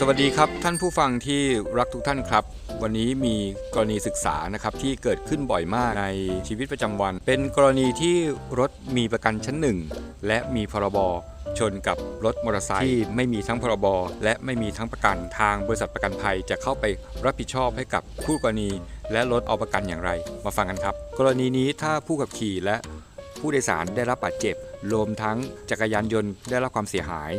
สวัสดีครับท่านผู้ฟังที่รักทุกท่านครับ วันนี้มีกรณีศึกษานะครับที่เกิดขึ้นบ่อยมากในชีวิตประจำวัน เป็นกรณีที่รถมีประกันชั้นหนึ่งและมีพรบชนกับรถมอเตอร์ไซค์ที่ไม่มีทั้งพรบและไม่มีทั้งประกันทางบริษัทประกันภัยจะเข้าไปรับผิดชอบให้กับคู่กรณี และรถเอาประกันอย่างไร มาฟังกันครับ กรณีนี้ถ้าผู้ขับขี่และ ผู้โดยสารได้รับบาดเจ็บ รวมทั้งจักรยานยนต์ได้รับความเสียหาย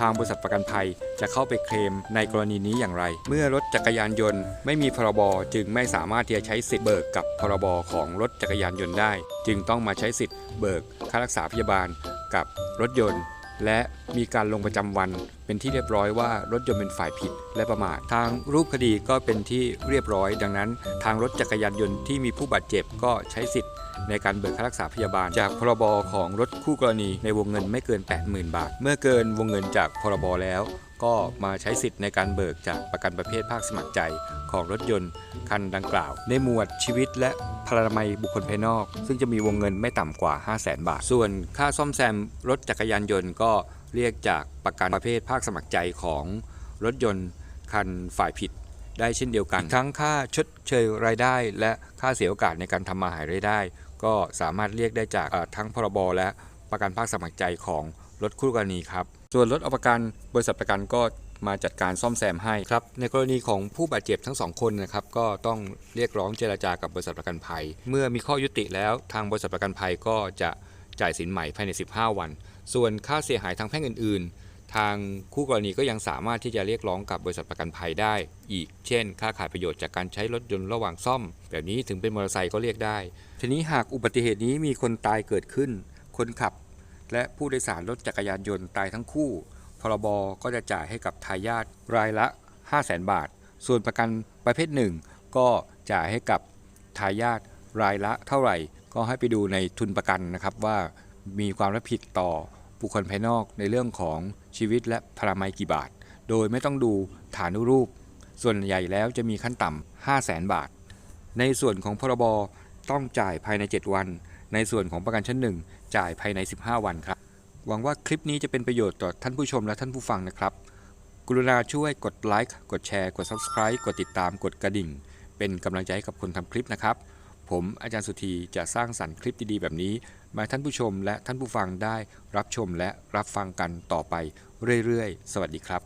ทางบริษัทประกันภัยจะเข้าไปเคลมในกรณีนี้อย่างไร เมื่อรถจักรยานยนต์ไม่มีพรบจึงไม่สามารถที่จะใช้สิทธิ์เบิกกับพรบของรถจักรยานยนต์ได้ จึงต้องมาใช้สิทธิ์เบิกค่ารักษาพยาบาลกับรถยนต์ และมีการลงประจำวันเป็นที่เรียบร้อยว่ารถยนต์เป็นฝ่ายผิดและประมาททางรูปคดีก็เป็นที่เรียบร้อย ดังนั้น ทางรถจักรยานยนต์ที่มีผู้บาดเจ็บก็ใช้สิทธิ์ในการเบิกค่ารักษาพยาบาล จากพรบของรถคู่กรณีในวงเงินไม่เกิน 80,000 บาท เมื่อเกินวงเงินจากพรบแล้ว ก็มาใช้สิทธิ์ในการเบิกจากประกันประเภทภาคสมัครใจของรถยนต์คันดังกล่าว ในหมวดชีวิตและพลานามัยบุคคลภายนอก ซึ่งจะมีวงเงินไม่ต่ำกว่า 500,000บาท ส่วนค่าซ่อมแซมรถจักรยานยนต์ก็เรียกจากประกันประเภทภาคสมัครใจของรถยนต์คันฝ่ายผิดได้เช่นเดียวกัน ทั้งค่าชดเชยรายได้ และค่าเสียโอกาสในการทำมาหารายได้ ก็สามารถเรียกได้จากทั้งพรบและประกันภาคสมัครใจของ รถคู่กรณีครับ ส่วนรถเอาประกันบริษัทประกันก็มาจัดการซ่อมแซมให้ครับ ในกรณีของผู้บาดเจ็บทั้งสองคนนะครับก็ต้องเรียกร้องเจรจากับบริษัทประกันภัย เมื่อมีข้อยุติแล้วทางบริษัทประกันภัยก็จะจ่ายสินใหม่ภายใน 15 วัน ส่วนค่าเสียหายทางแพ่งอื่น ๆ ทางคู่กรณีก็ยังสามารถที่จะเรียกร้องกับบริษัทประกันภัยได้ อีก เช่น ค่าขาดประโยชน์จากการใช้รถยนต์ระหว่างซ่อม แบบนี้ถึงเป็นมอเตอร์ไซค์ก็เรียกได้ ทีนี้หากอุบัติเหตุนี้มีคนตายเกิดขึ้น คนขับ และผู้โดยสารรถจักรยานยนต์ตายทั้งคู่ พรบก็จะจ่ายให้กับทายาทรายละ 5 0 0แสนบาท ส่วนประกันประเภทหนึ่งก็จ่ายให้กับทายาทรายละเท่าไหร่ ก็ให้ไปดูในทุนประกันนะครับว่ามีความรับผิดต่อบุคคลภายนอกในเรื่องของชีวิตและพลามัยกี่บาท โดยไม่ต้องดูฐานุรูป ส่วนใหญ่แล้วจะมีขั้นต่ำ5 0 0แสนบาท ในส่วนของพรบต้องจ่ายภายใน 7 วัน ในส่วนของประกันชั้นหนึ่งจ่ายภายใน 15 วันครับ หวังว่าคลิปนี้จะเป็นประโยชน์ต่อท่านผู้ชมและท่านผู้ฟังนะครับ กรุณาช่วยกดไลค์กดแชร์กด Subscribe กดติดตามกดกระดิ่ง เป็นกำลังใจให้กับคนทำคลิปนะครับ ผมอาจารย์สุธีจะสร้างสรรค์คลิปดีๆแบบนี้ มาท่านผู้ชมและท่านผู้ฟังได้รับชมและรับฟังกันต่อไปเรื่อยๆ สวัสดีครับ